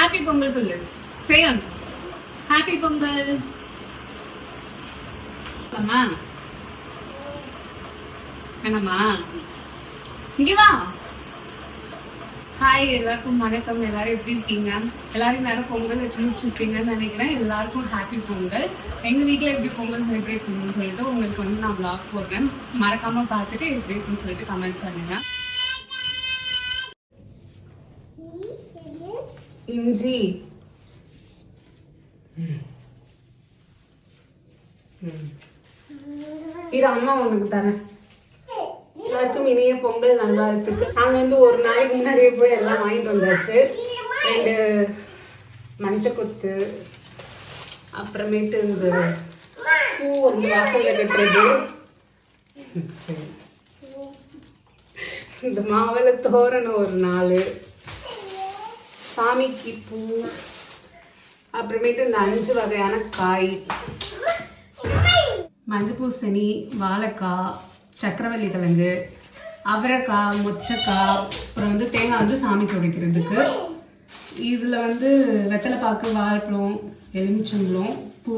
Happy Pongal சொல்லு. Same happy Pongal அம்மா என்னம்மா? இங்க வா. ஹாய் எல்லாருக்கும் வணக்கம். எல்லாரும் எப்படி இருக்கீங்க? எல்லாரும் நேரம் பொங்கல் வச்சு முடிச்சுருக்கீங்கன்னு நினைக்கிறேன். எல்லாருக்கும் ஹாப்பி பொங்கல் எங்க வீட்ல எப்படி பொங்கல் செலிப்ரேட் பண்ணணும்னு சொல்லிட்டு உங்களுக்கு வந்து நான் vlog போடுறேன். மறக்காம பார்த்துட்டு எப்படி இருக்குன்னு சொல்லிட்டு கமெண்ட் பண்ணுங்கள் இஞ்சி. இது அம்மா உனக்கு தரேன். எல்லாருக்கும் இனிய பொங்கல் நல்வாழ்த்துக்கு நாங்க வந்து ஒரு நாளைக்கு முன்னாடியே போய் எல்லாம் வாங்கிட்டு வந்தாச்சு. ரெண்டு மஞ்சள் கொத்து அப்புறமேட்டு இந்த பூ வந்து வாசல்ல கட்டுறது. இந்த மாவில தோரணம் ஒரு நாலு. சாமிக்கு பூ அப்புறமேட்டு இந்த அஞ்சு வகையான காய். மஞ்சள் பூசணி வாழைக்காய் சக்கரவள்ளி கிழங்கு அவரைக்காய் மொச்சக்காய் அப்புறம் வந்து தேங்காய் வந்து சாமி துடைக்கிறதுக்கு இதில் வந்து வெத்தலை பாக்கு வாழைப்பழம் எலுமிச்சம்பழம் பூ.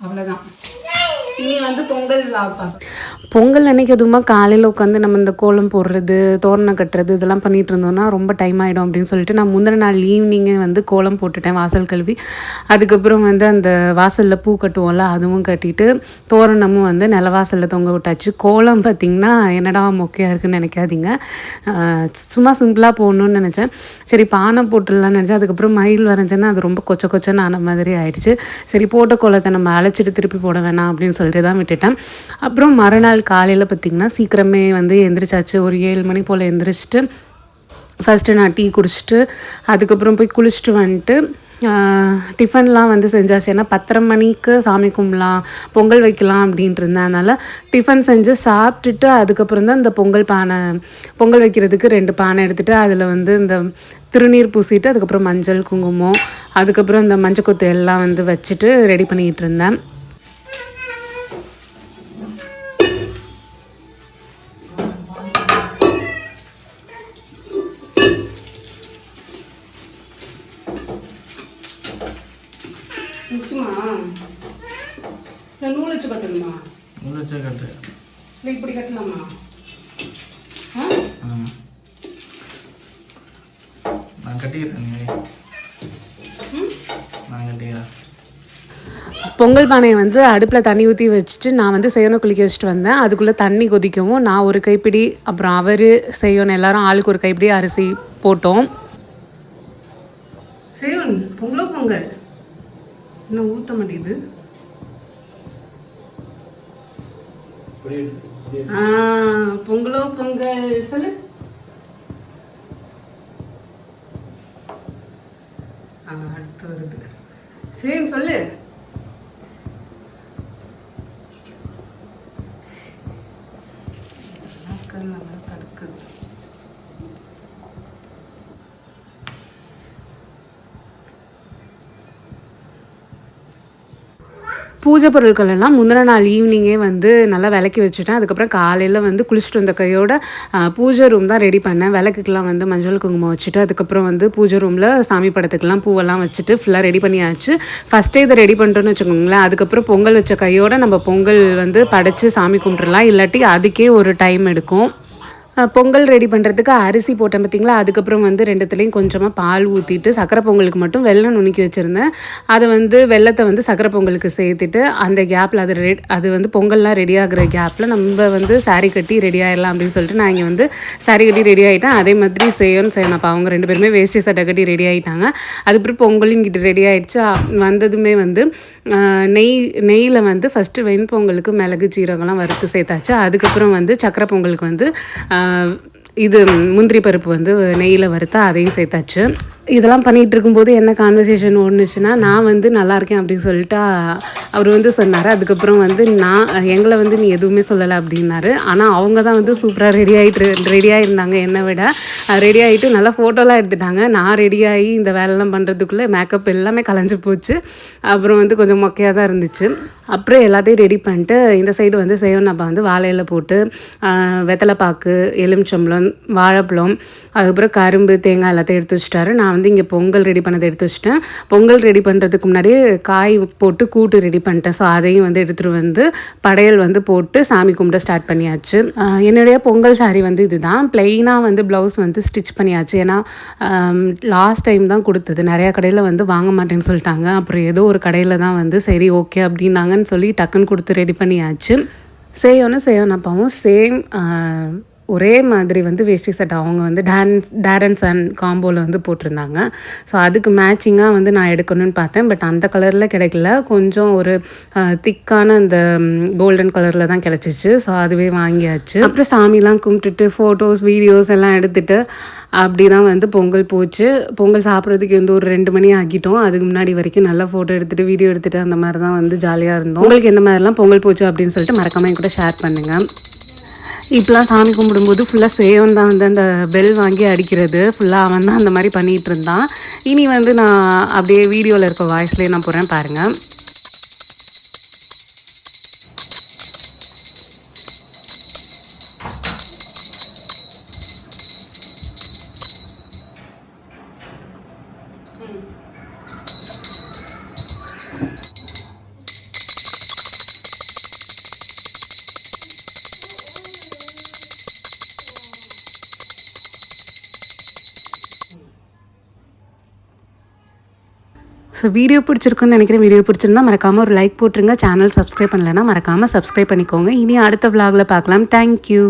அவ்வளோதான் இனி வந்து பொங்கல் vlog பொங்கல் அன்னைக்கு அதுவுமா காலையில் உட்காந்து நம்ம இந்த கோலம் போடுறது தோரணம் கட்டுறது இதெல்லாம் பண்ணிட்டு இருந்தோம்னா ரொம்ப டைம் ஆகிடும் அப்படின்னு சொல்லிட்டு நான் முந்தின நாள் ஈவினிங்கே வந்து கோலம் போட்டுட்டேன் வாசல் கழுவி. அதுக்கப்புறம் வந்து அந்த வாசலில் பூ கட்டுவோம்ல அதுவும் கட்டிட்டு தோரணமும் வந்து நிலவாசலில் தொங்க விட்டாச்சு. கோலம் பார்த்திங்கன்னா என்னடா மொக்கையாக இருக்குன்னு நினைக்காதீங்க. சும்மா சிம்பிளாக போகணுன்னு நினச்சேன். சரி பானை போட்டுடலாம்னு நினச்சேன். அதுக்கப்புறம் மயில் வரைஞ்சேன்னா அது ரொம்ப கொச்ச கொச்சன்னு ஆன மாதிரி ஆயிடுச்சு. சரி போட்ட கோலத்தை நம்ம அழைச்சிட்டு திருப்பி போட வேணாம் அப்படின்னு சொல்லிட்டு தான் விட்டுட்டேன். அப்புறம் மறுநாள் காலையில் பார்த்திங்கன்னா சீக்கிரமே வந்து எந்திரிச்சாச்சு. ஒரு ஏழு மணி போல் எந்திரிச்சிட்டு ஃபஸ்ட்டு நான் டீ குடிச்சிட்டு அதுக்கப்புறம் போய் குளிச்சுட்டு வந்துட்டு டிஃபன்லாம் வந்து செஞ்சாச்சு. ஏன்னா பத்தரை மணிக்கு சாமி கும்பலாம் பொங்கல் வைக்கலாம் அப்படின்ட்டு இருந்தேன் அதனால் டிஃபன் செஞ்சு சாப்பிட்டுட்டு அதுக்கப்புறம் தான் இந்த பொங்கல் பானை பொங்கல் வைக்கிறதுக்கு ரெண்டு பானை எடுத்துகிட்டு அதில் வந்து இந்த திருநீர் பூசிட்டு அதுக்கப்புறம் மஞ்சள் குங்குமம் அதுக்கப்புறம் இந்த மஞ்சள் கொத்து எல்லாம் வந்து வச்சுட்டு ரெடி பண்ணிகிட்டு இருந்தேன். முக்கியமா நான் நூல் வச்சு கட்டணுமா? முளைச்ச கட்டு. இல்லை இப்படி கட்டலாமா? ஆ? ஆ. நான் கட்டிக்கிறேன் நீ வை. ம்? நான் கட்டிக்கிறேன். பொங்கல் பானையை வந்து அடுப்பில் தண்ணி ஊற்றி வச்சுட்டு நான் வந்து செய்யணும் குளிக்க வச்சுட்டு வந்தேன். அதுக்குள்ளே தண்ணி கொதிக்கவும் நான் ஒரு கைப்பிடி அப்புறம் அவர் செய்யணும் எல்லாரும் ஆளுக்கு ஒரு கைப்பிடி அரிசி போட்டோம். செய்வன் பொங்கலோ பொங்கல்? இன்னும் ஊற்ற மாட்டேங்குது. பொங்கலோ பொங்கல் சொல்லு. அடுத்து வருது. சரி சொல்லு. நல்லா தடுக்குது பூஜை பொருட்கள் எல்லாம் முந்தின நாள் ஈவினிங்கே வந்து நல்லா விளக்கி வச்சுட்டேன். அதுக்கப்புறம் காலையில் வந்து குளிச்சுட்டு வந்த கையோட பூஜை ரூம் தான் ரெடி பண்ணேன். விளக்குக்கெலாம் வந்து மஞ்சள் குங்குமம் வச்சுட்டு அதுக்கப்புறம் வந்து பூஜை ரூமில் சாமி படத்துக்கெல்லாம் பூவெல்லாம் வச்சுட்டு ஃபுல்லாக ரெடி பண்ணியாச்சு. ஃபஸ்ட்டே இதை ரெடி பண்ணுறோன்னு வச்சுக்கோங்களேன். அதுக்கப்புறம் பொங்கல் வச்ச கையோட நம்ம பொங்கல் வந்து படைச்சு சாமி கும்பிட்றலாம் இல்லாட்டி அதுக்கே ஒரு டைம் எடுக்கும். பொங்கல் ரெடி பண்ணுறதுக்கு அரிசி போட்டேன் பார்த்தீங்களா அதுக்கப்புறம் வந்து ரெண்டுத்துலேயும் கொஞ்சமாக பால் ஊற்றிட்டு சக்கரை பொங்கலுக்கு மட்டும் வெல்லம் நுணுக்கி வச்சுருந்தேன். அதை வந்து வெள்ளத்தை வந்து சக்கரை பொங்கலுக்கு சேர்த்துட்டு அந்த கேப்பில் அது ரெட் அது வந்து பொங்கல்லாம் ரெடி ஆகிற கேப்பில் நம்ம வந்து சாரி கட்டி ரெடி ஆயிடலாம் அப்படின்னு சொல்லிட்டு நான் இங்கே வந்து சாரி கட்டி ரெடி ஆகிட்டேன் அதே மாதிரி செய்யணும் செய்யணும் அப்போ அவங்க ரெண்டு பேருமே வேஷ்டி சட்டை கட்டி ரெடி ஆகிட்டாங்க அதுக்கப்புறம் பொங்கலும் இங்கிட்டு ரெடி ஆகிடுச்சு வந்ததுமே வந்து நெய் நெய்யில் வந்து ஃபஸ்ட்டு வெண்பொங்கலுக்கு மிளகு சீரகம்லாம் வறுத்து சேர்த்தாச்சு. அதுக்கப்புறம் வந்து சக்கரை பொங்கலுக்கு வந்து இது முந்திரி பருப்பு வந்து நெய்யில் வறுத்தா அதையும் சேர்த்தாச்சு. இதெல்லாம் பண்ணிகிட்டு இருக்கும்போது என்ன கான்வர்சேஷன் ஒன்றுச்சுன்னா நான் வந்து நல்லா இருக்கேன் அப்படின்னு சொல்லிட்டு அவர் வந்து சொன்னார். அதுக்கப்புறம் வந்து நான் எங்களை வந்து நீ எதுவுமே சொல்லலை அப்படின்னாரு. ஆனால் அவங்க தான் வந்து சூப்பராக ரெடி ஆகிட்டு ரெடியாக இருந்தாங்க என்னை விட. ரெடி ஆகிட்டு நல்லா ஃபோட்டோலாம் எடுத்துட்டாங்க. நான் ரெடியாகி இந்த வேலைலாம் பண்ணுறதுக்குள்ளே மேக்கப் எல்லாமே கலைஞ்சு போச்சு. அப்புறம் வந்து கொஞ்சம் மொக்கையாக தான் இருந்துச்சு. அப்புறம் எல்லாத்தையும் ரெடி பண்ணிட்டு இந்த சைடு வந்து சேவனப்பா வந்து வாழையில போட்டு வெத்தலைப்பாக்கு எலுமிச்சம்பழம் வாழைப்பழம் அதுக்கப்புறம் கரும்பு தேங்காய் எல்லாத்தையும் எடுத்து வச்சுட்டாரு. நான் நான் வந்து இங்கே பொங்கல் ரெடி பண்ணதை எடுத்து வச்சிட்டேன். பொங்கல் ரெடி பண்ணுறதுக்கு முன்னாடியே காய் போட்டு கூட்டு ரெடி பண்ணிட்டேன். ஸோ அதையும் வந்து எடுத்துகிட்டு வந்து படையல் வந்து போட்டு சாமி கும்பிட ஸ்டார்ட் பண்ணியாச்சு. என்னுடைய பொங்கல் சாரீ வந்து இதுதான். ப்ளெயினாக வந்து ப்ளவுஸ் வந்து ஸ்டிச் பண்ணியாச்சு. ஏன்னா லாஸ்ட் டைம் தான் கொடுத்தது. நிறையா கடையில் வந்து வாங்க மாட்டேன்னு சொல்லிட்டாங்க. அப்புறம் ஏதோ ஒரு கடையில் தான் வந்து சரி ஓகே அப்படின்னாங்கன்னு சொல்லி டக்குன்னு கொடுத்து ரெடி பண்ணியாச்சு. சேயோன்னு சேயோன் அப்பாவும் சேம் ஒரே மாதிரி வந்து வேஷ்டி சட்டை அவங்க வந்து டான்ஸ் டேட் அண்ட் காம்போவில் வந்து போட்டிருந்தாங்க. ஸோ அதுக்கு மேட்சிங்காக வந்து நான் எடுக்கணும்னு பார்த்தேன். பட் அந்த கலரில் கிடைக்கல. கொஞ்சம் ஒரு திக்கான அந்த கோல்டன் கலரில் தான் கிடச்சிச்சு. ஸோ அதுவே வாங்கியாச்சு. அப்புறம் சாமிலாம் கும்பிட்டுட்டு ஃபோட்டோஸ் வீடியோஸ் எல்லாம் எடுத்துகிட்டு அப்படி தான் வந்து பொங்கல் போச்சு. பொங்கல் சாப்பிட்றதுக்கு வந்து ஒரு ரெண்டு மணி ஆகிட்டோம். அதுக்கு முன்னாடி வரைக்கும் நல்லா ஃபோட்டோ எடுத்துகிட்டு வீடியோ எடுத்துகிட்டு அந்த மாதிரி தான் வந்து ஜாலியாக இருந்தோம். உங்களுக்கு எந்த மாதிரிலாம் பொங்கல் போச்சு அப்படின்னு சொல்லிட்டு மறக்காமல் கூட ஷேர் பண்ணுங்கள் இப்போலாம் சாமி கும்பிடும்போது ஃபுல்லாக சேவன் தான் வந்து அந்த பெல் வாங்கி அடிக்கிறது. ஃபுல்லாக அவன் தான் அந்த மாதிரி பண்ணிகிட்டு இருந்தான். இனி வந்து நான் அப்படியே வீடியோவில் இருக்க வாய்ஸ்லேயே நான் போகிறேன் பாருங்கள் ஸோ வீடியோ பிடிச்சிருக்குன்னு நினைக்கிறேன் வீடியோ பிடிச்சிருந்தா மறக்காமல் ஒரு லைக் போட்டுருங்க. சேனல் சப்ஸ்கிரைப் பண்ணலைன்னா மறக்காமல் சப்ஸ்கிரைப் பண்ணிக்கோங்க. இனி அடுத்த vlogல பார்க்கலாம். தேங்க்யூ